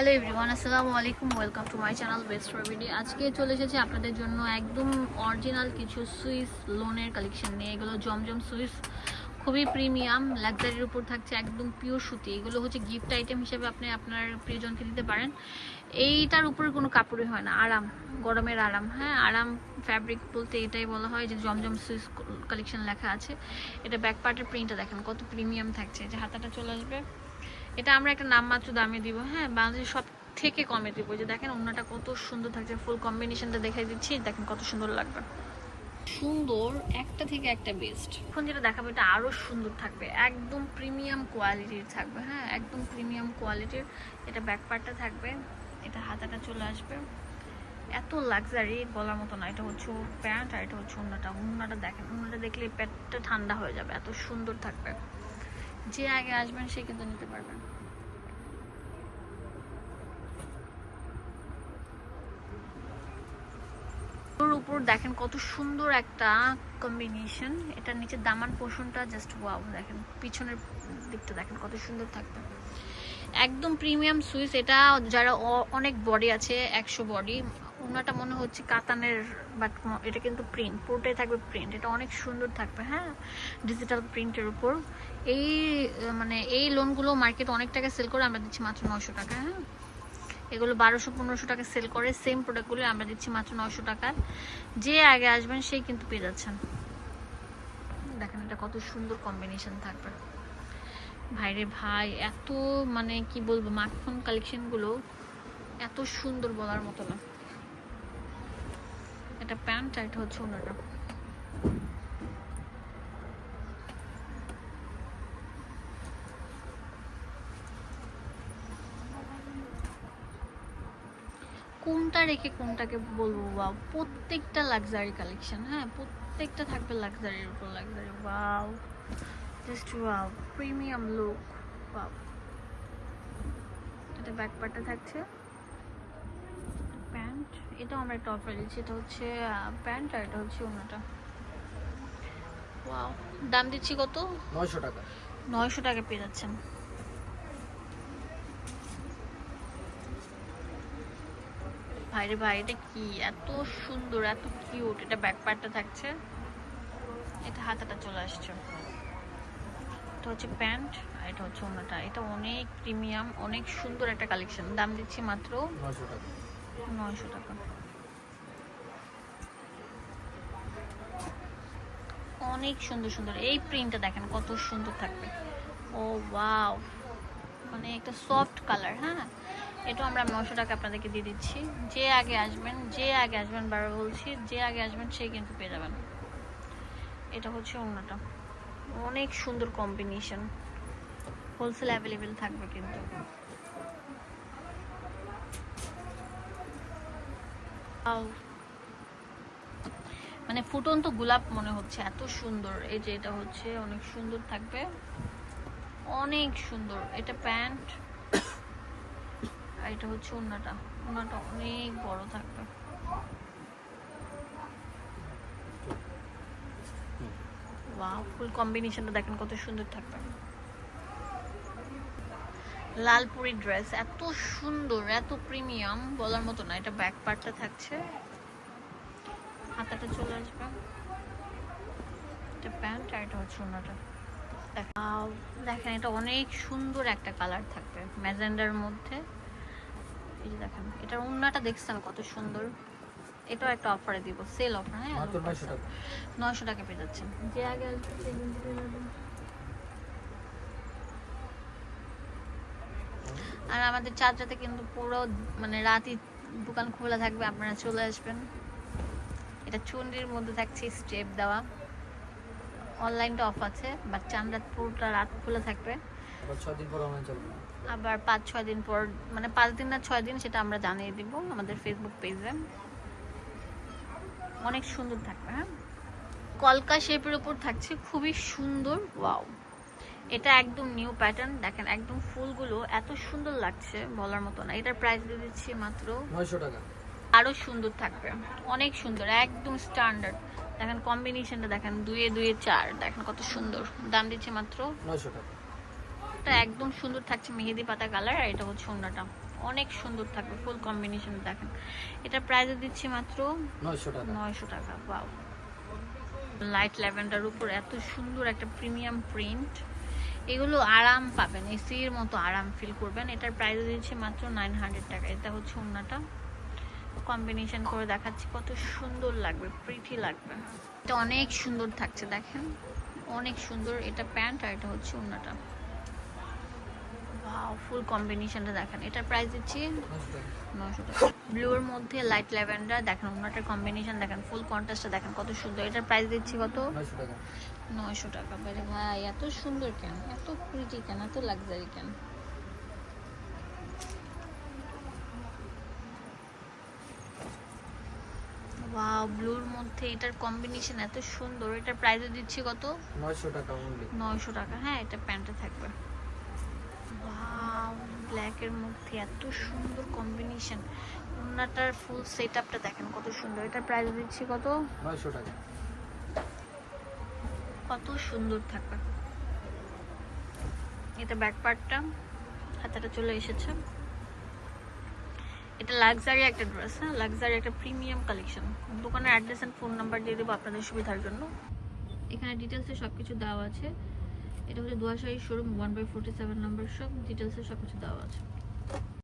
Hello everyone, আসসালামু আলাইকুম। Welcome to my channel best for BD আজকে চলে এসেছি আপনাদের জন্য একদম অরিজিনাল কিছু সুইস লোনের কালেকশন নিয়ে। এগুলো জমজম সুইস খুবই প্রিমিয়াম লাক্সারির উপর থাকছে একদম পিওর সুতি। এগুলো হচ্ছে গিফট আইটেম হিসেবে আপনি আপনার প্রিয়জনকে দিতে পারেন। এইটার উপরে কোনো কাপড়ই হয় না, আরাম, গরমের আরাম। হ্যাঁ আরাম ফ্যাব্রিক বলতে এটাই বলা হয় যে জমজম সুইস কালেকশন লেখা আছে। এটা ব্যাক পার্টের প্রিন্টটা দেখেন, কত প্রিমিয়াম থাকছে। যে হাতাটা চলে আসবে। এটা আমরা একটা নামমাত্র দামে দিব হ্যাঁ? বাংলাদেশের সব থেকে কমে দিব। যে দেখেন অন্যটা কত সুন্দর থাকছে। ফুল কম্বিনেশনটা দেখাই দিচ্ছি। দেখেন কত সুন্দর লাগবে। সুন্দর একটা থেকে একটা বেস্ট এখন যেটা দেখাবো এটা আরও সুন্দর থাকবে। একদম প্রিমিয়াম কোয়ালিটির থাকবে হ্যাঁ? একদম প্রিমিয়াম কোয়ালিটির এটা ব্যাক পার্টটা থাকবে। এটা হাতাটা চলে আসবে। এত লাক্সারি বলার মতো না। এটা হচ্ছে প্যান্ট আর এটা হচ্ছে অন্যটা অন্যটা দেখেন অন্যটা দেখলে পেটটা ঠান্ডা হয়ে যাবে। এত সুন্দর থাকবে। যে আগে আসবেন, সে কিন্তু নিতে পারবেন। উপর দেখেন কত সুন্দর একটা কম্বিনেশন এটার নিচে দামান পোষণটা জাস্ট ওয়াও দেখেন। পিছনের দিকটা দেখেন কত সুন্দর থাকবে। একদম প্রিমিয়াম সুইস এটা যারা অনেক বডি আছে, একশো বডি ওনাটা মনে হচ্ছে কাতানের বাট এটা কিন্তু প্রিন্ট পুরোটাই থাকবে প্রিন্ট এটা অনেক সুন্দর থাকবে হ্যাঁ? ডিজিটাল প্রিন্টের উপর। এই মানে এই লোনগুলো মার্কেটে অনেক টাকা সেল করে আমরা দিচ্ছি মাত্র নশো টাকা হ্যাঁ? এগুলো বারোশো, পনেরোশো টাকা সেল করে সেম প্রোডাক্টগুলো আমরা দিচ্ছি মাত্র নশো টাকায় যে আগে আসবেন, সেই কিন্তু পেয়ে যাচ্ছেন। দেখেন এটা কত সুন্দর কম্বিনেশন থাকবে। ভাইরে ভাই, এত মানে কি বলব মাখন কালেকশনগুলো এত সুন্দর বলার মতো না। এটা প্যান্ট এটা হচ্ছে ওনাটা। কোনটা রেখে কোনটাকে বলব? ওয়াও প্রত্যেকটা লাক্সারি কালেকশন হ্যাঁ? প্রত্যেকটা থাকবে লাক্সারির উপর luxury wow just wow premium look wow এটা ব্যাক পার্টটা থাকছে। প্যান্ট এটাও আমরা একটা অফার দিচ্ছি এটা হচ্ছে প্যান্ট আর এটা হচ্ছে অন্যটা ওয়াও দাম দিচ্ছি কত? নয়শো টাকা। নয়শো টাকা পেয়ে যাচ্ছেন। ভাইরে ভাই এটা কি? এত সুন্দর এত কিউট এটা ব্যাক পার্টটা থাকছে। এটা হাতাটা চলে আসছে। এটা হচ্ছে প্যান্ট আর এটা হচ্ছে অন্যটা এটা অনেক প্রিমিয়াম অনেক সুন্দর একটা কালেকশন দাম দিচ্ছি মাত্র টাকা। নয়শো টাকা। অনেক সুন্দর সুন্দর। এই প্রিন্টটা দেখেন, কত সুন্দর থাকবে। ও ওয়াও মানে একটা সফট কালার হ্যাঁ? এটা আমরা নশো টাকা আপনাদেরকে দিয়ে দিচ্ছি। যে আগে আসবেন, যে আগে আসবেন বারবার বলছি, যে আগে আসবেন সেই কিন্তু পেয়ে যাবেন। এটা হচ্ছে অন্যটা অনেক সুন্দর কম্বিনেশন হোলসেল অ্যাভেলেবেল থাকবে কিন্তু। মানে ফুটন্ত গোলাপ মনে হচ্ছে এত সুন্দর। এই যে এটা হচ্ছে অনেক সুন্দর থাকবে। অনেক সুন্দর। এটা প্যান্ট। আর এটা হচ্ছে ওন্নাটা। ওন্নাটা অনেক বড় থাকবে। ফুল কম্বিনেশনটা দেখেন কত সুন্দর থাকবে। লালপুরি ড্রেস এত সুন্দর এত প্রিমিয়াম বলার মতো না এটা ব্যাক পার্টটা থাকছে। হাতাটা চলে আসবে। এটা প্যান্ট আর এটা হচ্ছে ওনাটা দেখেন এটা অনেক সুন্দর একটা কালার থাকবে ম্যাজেন্ডার মধ্যে। এই যে দেখেন এটা ওন্নাটা দেখছেন কত সুন্দর। এটাও একটা অফারে দিব সেল অফার হ্যাঁ? মাত্র নয়শো টাকা। নয়শো টাকা পেয়ে যাচ্ছেন। যে আগে আসবে সে কিন্তু পেয়ে যাবেন। আর আমাদের চারটাতে কিন্তু পুরো মানে রাতই দোকান খোলা থাকবে আপনারা চলে আসবেন। এটা চুন্ডির মধ্যে থাকছে স্টেপ দেওয়া। অনলাইনটা অফ আছে বাট চান্দাত পুরোটা রাত খোলা থাকবে। আবার পাঁচ ছয় দিন পর মানে পাঁচ দিন না ছয় দিন সেটা আমরা জানিয়ে দিব আমাদের ফেসবুক পেজে অনেক সুন্দর থাকবে হ্যাঁ? কলকা শেপের উপর থাকছে খুবই সুন্দর ওয়াও এটা একদম নিউ প্যাটার্ন দেখেন একদম ফুলগুলো এত সুন্দর লাগছে বলার মতো না। এটার প্রাইস দিয়ে দিচ্ছি মাত্র নয়শো টাকা। আরও সুন্দর থাকবে। অনেক সুন্দর একদম স্ট্যান্ডার্ড দেখেন কম্বিনেশনটা দেখেন দুয়ে দুয়ে চার। দেখেন কত সুন্দর। দাম দিচ্ছে মাত্র নয়শো টাকা। এটা একদম সুন্দর থাকছে মেহেদি পাতা কালার আর এটা হচ্ছে অন্যটা অনেক সুন্দর থাকবে ফুল কম্বিনেশন দেখেন। এটা প্রাইসে দিচ্ছি মাত্র নয়শো টাকা। নয়শো টাকা পাও লাইট ল্যাভেন্ডার উপর এত সুন্দর একটা প্রিমিয়াম প্রিন্ট এগুলো আরাম পাবেন, এসির মতো আরাম ফিল করবেন। এটার প্রাইস দিচ্ছে মাত্র নাইন হান্ড্রেড টাকা। এটা হচ্ছে ওনাটা কম্বিনেশন করে দেখাচ্ছি, কত সুন্দর লাগবে প্রিটি লাগবে। এটা অনেক সুন্দর থাকছে, দেখেন? অনেক সুন্দর। এটা প্যান্ট আর এটা হচ্ছে ওনাটা ওয়াও ফুল কম্বিনেশনটা দেখেন। এটার প্রাইস দিচ্ছি টাকা নশো টাকা। ব্লুর মধ্যে লাইট ল্যাভেন্ডার দেখেন ওনাটার কম্বিনেশন দেখেন ফুল কন্ট্রাস্টটা দেখেন কত সুন্দর। এটার প্রাইস দিচ্ছি কত? নয়শো টাকা। টাকা ভাই এত সুন্দর কেন? এত প্রিটি কেন? এত লাক্সারি কেন? ওয়াও ব্লুর মধ্যে এটার কম্বিনেশন এত সুন্দর। এটার প্রাইস দিচ্ছি কত? নয়শো টাকা অনলি নয়শো টাকা। হ্যাঁ এটা প্যান্টে থাকবে। ব্ল্যাকের মধ্যে এত সুন্দর কম্বিনেশন ওনাটার ফুল সেট আপটা দেখেন কত সুন্দর। এটার প্রাইস দিচ্ছি কত? নয়শো টাকা। কত সুন্দর থাকবে। এটা ব্যাক পার্টটা হাতাটা চলে এসেছে। এটা লাক্সারি একটা ড্রেস হ্যাঁ? লাক্সারি একটা প্রিমিয়াম কালেকশন দোকানের অ্যাড্রেস অ্যান্ড ফোন নাম্বার দিয়ে দেবো আপনাদের সুবিধার জন্য। এখানে ডিটেলসে সব কিছু দেওয়া আছে। এটা হচ্ছে দুয়াশাহী showroom one by forty seven number সব ডিটেলসে সব কিছু দেওয়া আছে।